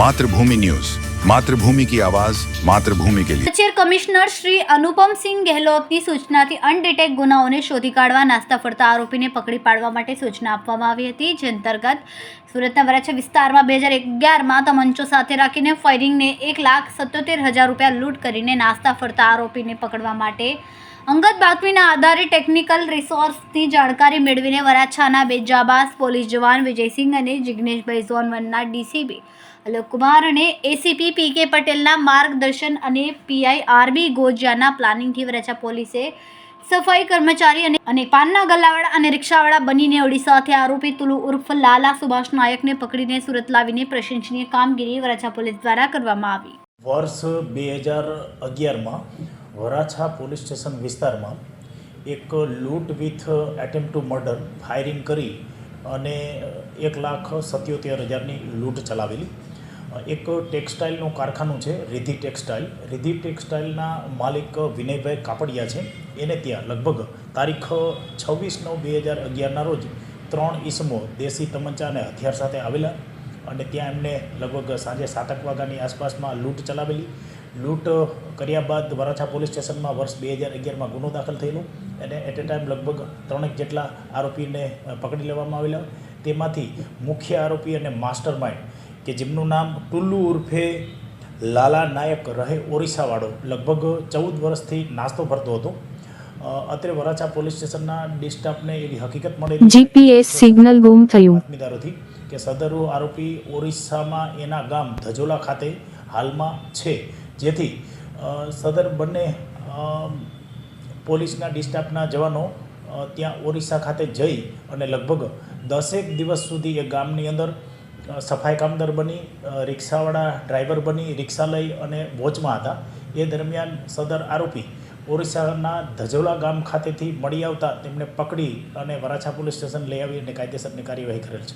मातृभूमि न्यूज मातृभूमि की आवाज मातृभूमि के लिए કચેર કમિશનર શ્રી અનુપમસિંહ ગેહલોતની સૂચનાથી અનડિટેક ગુનાઓને શોધી કાઢવા નાસ્તા ફરતા આરોપીને પકડી પાડવા માટે સૂચના આપવામાં આવી હતી જે અંતર્ગત સુરતના વરાછા વિસ્તારમાં બે હજાર અગિયારમાં તમંચો સાથે રાખીને ફાયરિંગને એક લાખ સત્યોતેર હજાર રૂપિયા લૂંટ કરીને નાસ્તા ફરતા આરોપીને પકડવા માટે અંગત બાતમીના આધારે ટેકનિકલ રિસોર્સની જાણકારી મેળવીને વરાછાના બે જાબાઝ પોલીસ જવાન વિજયસિંહ અને જિગ્નેશભાઈ ઝોન વનના ડીસીબી અલોકકુમાર અને એસીપી પી કે પટેલના માર્ગદર્શન અને પીઆઈ આરબી ગોજિયાના પ્લાનિંગથી વરાછા પોલીસે સફાઈ કર્મચારી અને અને પાનના ગલ્લાવાળા અને રિક્ષાવાળા બનીને ઓડિશાથી આરોપી તુલુ ઉર્ફ લાલા સુભાષ નાયકને પકડીને સુરત લાવીને પ્રશંસનીય કામગીરી વરાછા પોલીસ દ્વારા કરવામાં આવી. વર્ષ બે હજાર અગિયારમાં વરાછા પોલીસ સ્ટેશન વિસ્તારમાં એક લૂંટ with attempt to murder firing કરી અને એક લાખ સત્યોતેર હજારની લૂંટ ચલાવેલી. એક ટેક્સટાઇલનું કારખાનું છે રિધિ ટેક્સટાઇલ. રિધિ ટેક્સટાઇલના માલિક વિનયભાઈ કાપડિયા છે. એને ત્યાં લગભગ તારીખ છવ્વીસ નવ બે હજાર અગિયારના રોજ ત્રણ ઈસમો દેશી તમંચા અને હથિયાર સાથે આવેલા અને ત્યાં એમને લગભગ સાંજે સાતક વાગ્યાની આસપાસમાં લૂંટ ચલાવેલી. લૂંટ કર્યા બાદ વરાછા પોલીસ સ્ટેશનમાં વર્ષ બે હજાર અગિયારમાં ગુનો દાખલ થયેલો અને એટ એ ટાઈમ લગભગ ત્રણેક જેટલા આરોપીને પકડી લેવામાં આવેલા. તેમાંથી મુખ્ય આરોપી અને માસ્ટર માઇન્ડ કે જેમનું નામ ટુલ્લુ ઉર્ફે લાલા નાયક રહે ઓરિસ્સાવાળો લગભગ ચૌદ વર્ષથી નાસ્તો ભરતો હતો. અત્રે વરાછા પોલીસ સ્ટેશનના ડિસ્ટાફને એવી હકીકત મળેલી જીપીએસ સિગ્નલ ગુમ થયું. બાતમીદારોથી કે સદરુ આરોપી ઓરિસ્સામાં એના ગામ ધજોલા ખાતે હાલમાં છે. જેથી સદર બંને પોલીસના ડિસ્ટાફના જવાનો ત્યાં ઓરિસ્સા ખાતે જઈ અને લગભગ દસેક દિવસ સુધી એ ગામની અંદર સફાઈ કામદાર બની રિક્ષાવાળા ડ્રાઈવર બની રિક્ષા લઈ અને વોચમાં હતા. એ દરમિયાન સદર આરોપી ઓરિસ્સાના ધજોલા ગામ ખાતેથી મળી આવતા તેમને પકડી અને વરાછા પોલીસ સ્ટેશન લઈ આવી અને કાયદેસરની કાર્યવાહી કરેલ છે.